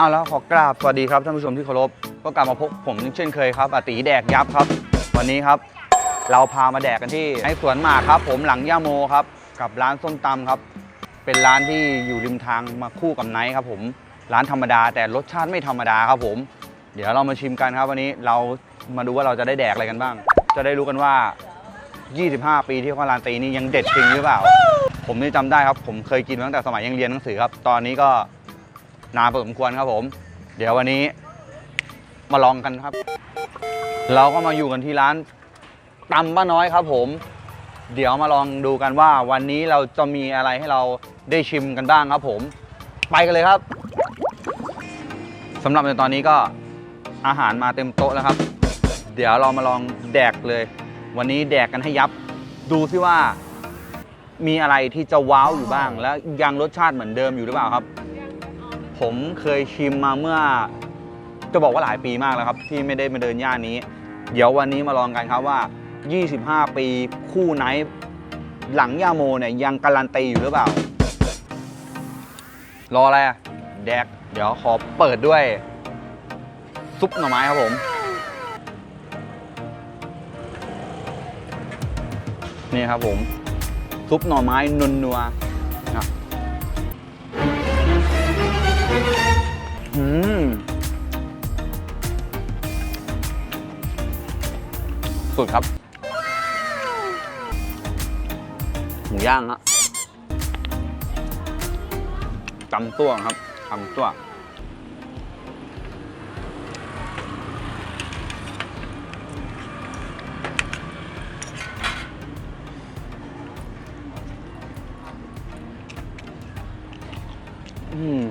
เอาแล้วขอกราบสวัสดีครับท่านผู้ชมที่เคารพก็กลับมาพบผมเช่นเคยครับอาตีแดกยับครับ วันนี้ครับ เราพามาแดกกันที่ไอ้สวนหมากครับ ผมหลังย่าโมครับ กับร้านส้มตำครับ เป็นร้านที่อยู่ริมทางมาคู่กับไนท์ครับ ผมร้านธรรมดา แต่รสชาติไม่ธรรมดาครับผม เดี๋ยวเรามาชิมกันครับ วันนี้เรามาดูว่าเราจะได้แดกอะไรกันบ้าง จะได้รู้กันว่า 25 ปีที่เขาการันตีนี่ยังเด็ดจริงหรือเปล่า ผมนี่จำได้ครับ ผมเคยกินมาตั้งแต่สมัยยังเรียนหนังสือครับ ตอนนี้ก็ นานพอสมควรครับผม เดี๋ยววันนี้มาลองกันครับ เราก็มาอยู่กันที่ร้านตำป้าน้อยครับผม เดี๋ยวมาลองดูกันว่าวันนี้เราจะมีอะไรให้เราได้ชิมกันบ้างครับผม ไปกันเลยครับสำหรับในตอนนี้ก็อาหารมาเต็มโต๊ะแล้วครับ เดี๋ยวเรามาลองแดกเลย วันนี้แดกกันให้ยับ ดูซิว่ามีอะไรที่จะว้าวอยู่บ้าง และยังรสชาติเหมือนเดิมอยู่หรือเปล่าครับ ผมเคยชิมมาเมื่อ จะบอกว่าหลายปีมากแล้วครับ ที่ไม่ได้มาเดินย่านนี้ เดี๋ยววันนี้มาลองกันครับว่า 25 ปีคู่ไนท์หลังย่าโมเนี่ยยังการันตีอยู่หรือเปล่า รออะไรอะแดก เดี๋ยวขอเปิดด้วย ซุปหน่อไม้ครับผม นี่ครับผม ซุปหน่อไม้นนนัว สุดครับ หมูย่างอะตำตัวครับตำตัวอืม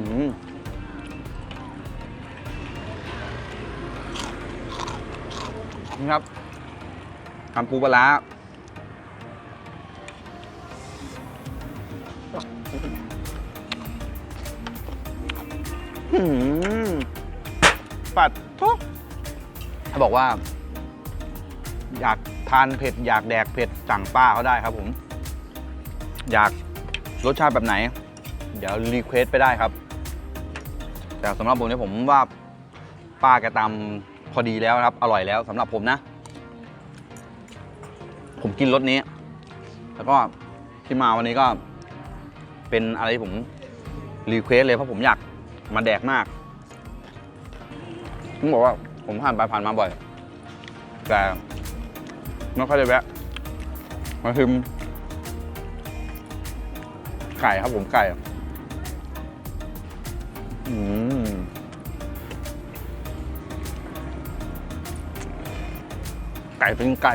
ทำปูปลาร้าอืมปัดทุกเขาบอกว่า อยากทานเผ็ด อยากแดกเผ็ดสั่งป้าเขาได้ครับผม อยากรสชาติแบบไหน เดี๋ยวรีเควสไปได้ครับ แต่สำหรับผมเนี่ยผมว่าป้าแกตำพอดีแล้วนะครับ อร่อยแล้วสำหรับผมนะ ผมกินรสนี้ แล้วก็ที่มาวันนี้ก็เป็นอะไรที่ผมรีเควสเลยเพราะผมอยากมาแดกมากต้องบอกว่าผมผ่านไปผ่านมาบ่อย แต่ไม่ค่อยได้แวะ มาชิมไก่ครับผมไก่อืมไก่เป็นไก่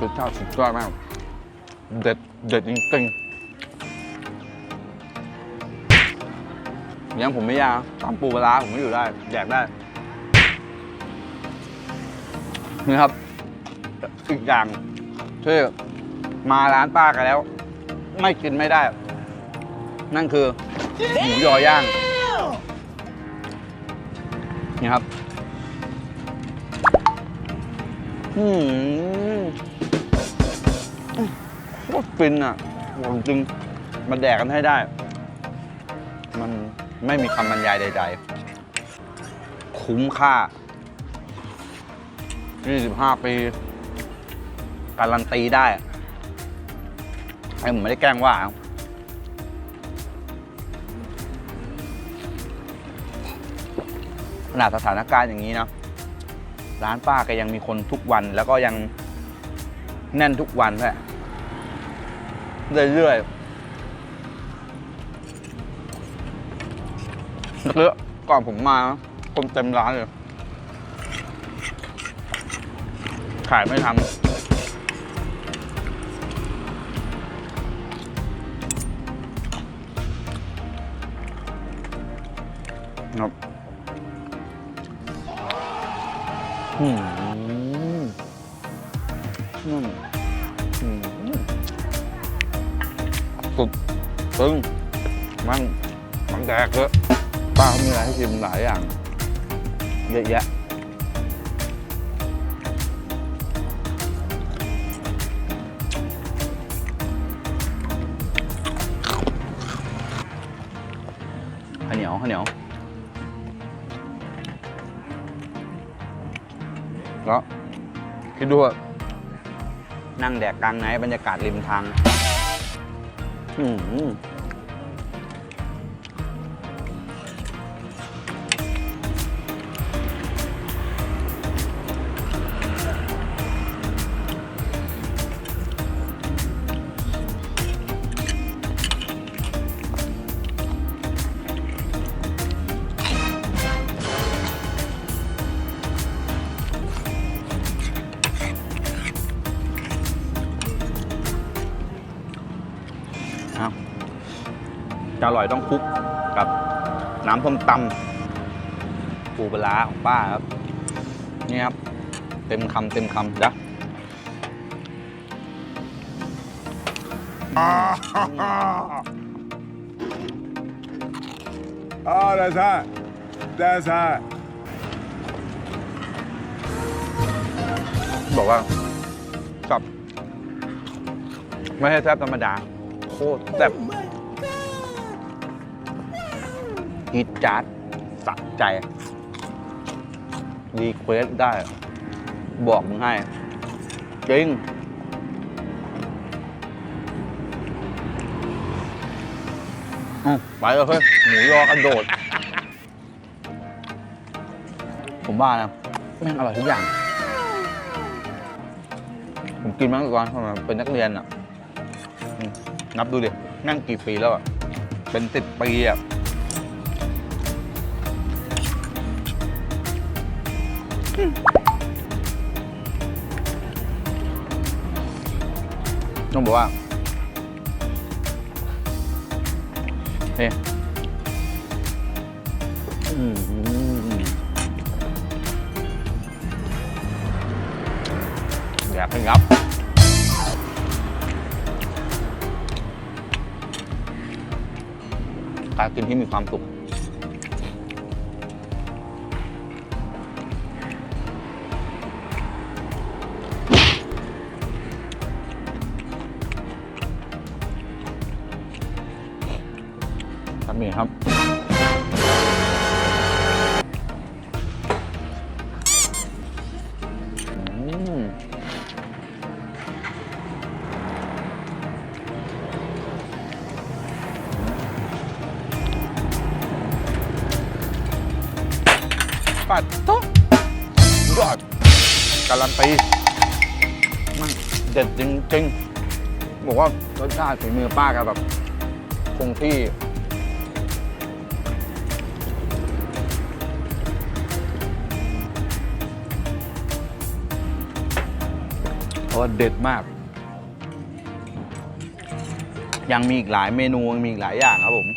รสชาติสุดยอดมาก เด็ด เด็ดจริงๆยังผมไม่ยากตามปูปลาผมไม่อยู่ได้ แดกได้ นี่ครับ อีกอย่างที่มาร้านป้ากันแล้ว ไม่กินไม่ได้ นั่นคือหมูยอย่าง นี่ครับ อืม ตรฟินอะบอกจริงมาแดกกันให้ได้ มันไม่มีคำบรรยายใดๆ คุ้มค่า 25 ปี การันตีได้ไอ้ผมไม่ได้แกล้งว่าขนาดสถานการณ์อย่างนี้นะร้านป้าแกยังมีคนทุกวันแล้วก็ยังแน่นทุกวันแหละ เรื่อยๆเลือก่อนผมมาคนเต็มร้านเลย ขายไม่ทำครับอืมอืม กรุบปึ้งมันมันแดกเยอะป้าเขามีอะไรให้ชิมหลายอย่าง เยอะแยะข้าวเหนียวข้าวเหนียวแล้วคิดดูว่านั่งแดกกลางไหนบรรยากาศริมทาง อื จะอร่อยต้องคลุกกับน้ำส้มตำปูปลาร้าของป้าครับ นี่ครับ เต็มคำเต็มคำจ้ะ Oh, that's hot. That's hot. บอกว่าสับไม่ใช่แซ่บธรรมดา โคตรแซ่บ ฮีดจัดสะใจ รีเควสได้ บอกมึงให้ จริง อืมไปเลยเฮ้ย หมูยอกระโดด ผมว่านะแม่งอร่อยทุกอย่าง ผมกินมาตั้งแต่ตอนสมัยเป็นนักเรียนอะอืมนับดูดินั่งกี่ปีแล้วอะ เป็นสิบปีอะ ต้องบอกว่าเฮ้ยอืมอยากให้งับการกินที่มีความสุข ครับนี่ครับ ปัดโต๊ะยอดการันตีมันเด็ดจริงๆ บอกว่ารสชาติฝีมือป้ากับแบบคงที่ ราะว่าเด็ดมาก ยังมีอีกหลายเมนูยังมีอีกหลายอย่างครับผม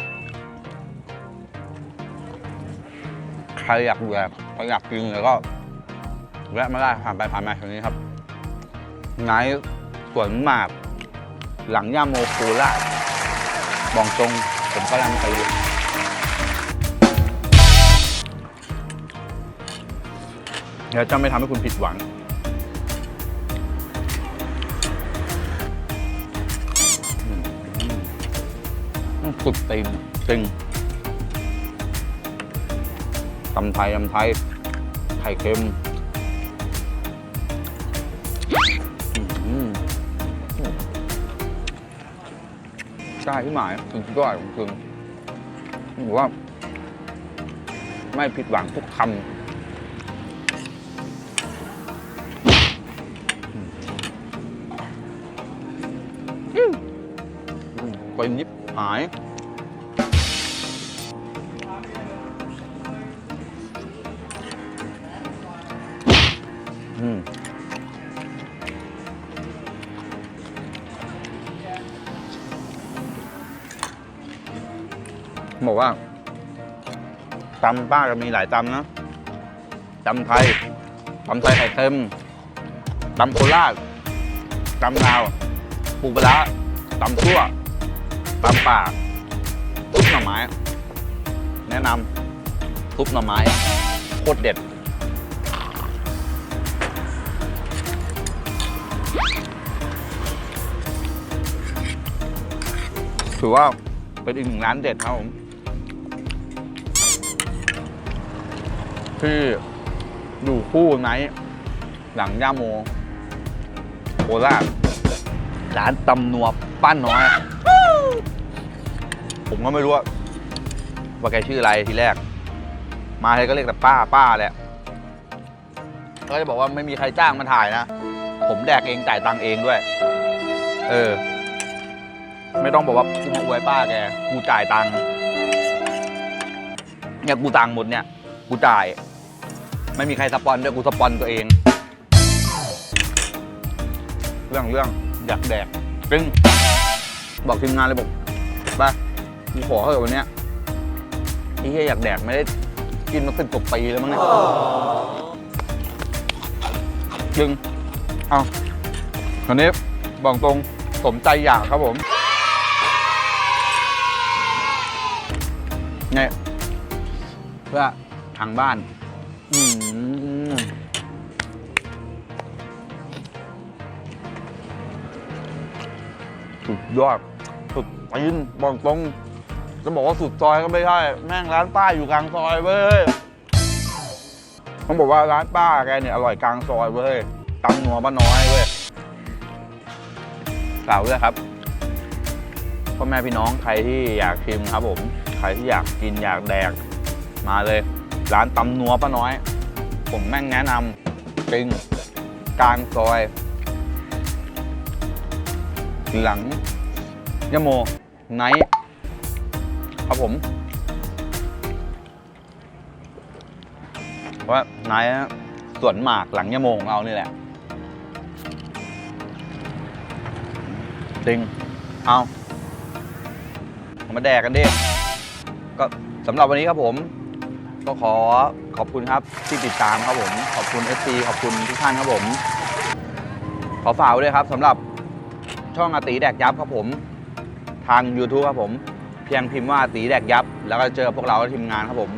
ใครอยากแวกใครอยากกินแล้วก็แวะมาได้ผ่านไปผ่านมาตรงนี้ครับไงสวนหมาก หลังย่าโมโคราบองตรงผมกำลังไปเดี๋ยวจะไม่ทำให้คุณผิดหวัง สุดตีนจริงตำไทยตำไทย ไข่เค็มใช่ที่หมายสุดยอดของคุณผมว่า ไม่ผิดหวังทุกคำไปยิบหาย บอกว่าตำป้าก็มีหลายตำนะตำไทยตำไทยไข่เค็มตำโคราชตำลาวปูปลาตำซั่วตำป่าทุบหน่อไม้ แนะนำทุบหน่อไม้โคตรเด็ดถือว่าเป็นอีกหนึ่งร้านเด็ดครับผม ที่อยู่คู่ไนท์หลังย่าโมโคราชร้านตำนัวป้าน้อย ผมก็ไม่รู้ว่าว่าแกชื่ออะไรทีแรก มาเลยก็เรียกแต่ป้าป้าแหละก็จะบอกว่าไม่มีใครจ้างมาถ่ายนะ ผมแดกเองจ่ายตังค์เองด้วย เออ ไม่ต้องบอกว่ากูมาอวยป้าแก กูจ่ายตังค์เนี่ยกูตังค์หมดเนี่ย กูจ่าย ไม่มีใครสปอนด้วยกูสปอนตัวเอง เรื่องเรื่องอยากแดกซึ่งบอกทีมงานเลยบอกไปกูขอเถอะวันเนี้ยไอ้เหี้ยอยากแดกไม่ได้กินมาสิบกว่าปีแล้วมั้งเนี่ยจึงเอาวันนี้บอกตรงสมใจอยากครับผมเนี่ยเพื่อทางบ้าน อืมสุดยอด สุดตีนบอกตรง จะบอกว่าสุดซอยก็ไม่ใช่ แม่งร้านป้าอยู่กลางซอยเว้ยต้องบอกว่าร้านป้าแกเนี่ยอร่อยกลางซอยเว้ยตังนัวป้าน้อยเว้ยกล่าวด้วยครับพ่อแม่พี่น้องใครที่อยากชิมครับผม ใครที่อยากกินอยากแดกมาเลย ร้านตำนัวป้าน้อย ผมแม่งแนะนำจริงกลางซอย หลังยโม ไนท์ครับผมว่าไนท์สวนหมากหลังยโมของเรานี่แหละจริงเอาเอามาแดกกันดิก็สำหรับวันนี้ครับผม ก็ขอขอบคุณครับที่ติดตามครับผม ขอบคุณ FC ขอบคุณทุกท่านครับผม ขอฝากไว้ด้วยครับสำหรับช่องอาตีแดกยับครับผม ทาง YouTube ครับผม เพียงพิมพ์ว่าอาตีแดกยับ แล้วก็เจอพวกเราทีมงานครับผม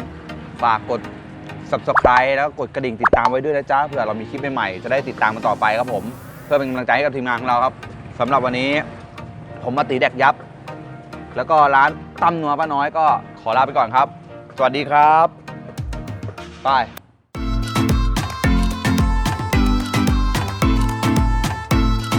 ฝากกด subscribe แล้วก็กดกระดิ่งติดตามไว้ด้วยนะจ๊ะเผื่อเรามีคลิปใหม่ๆจะได้ติดตามกันต่อไปครับผม เพื่อเป็นกำลังใจให้กับทีมงานของเราครับสำหรับวันนี้ ผมอาตีแดกยับ แล้วก็ร้านตั้มนัวป้าน้อยก็ขอลาไปก่อนครับ สวัสดีครับ บาย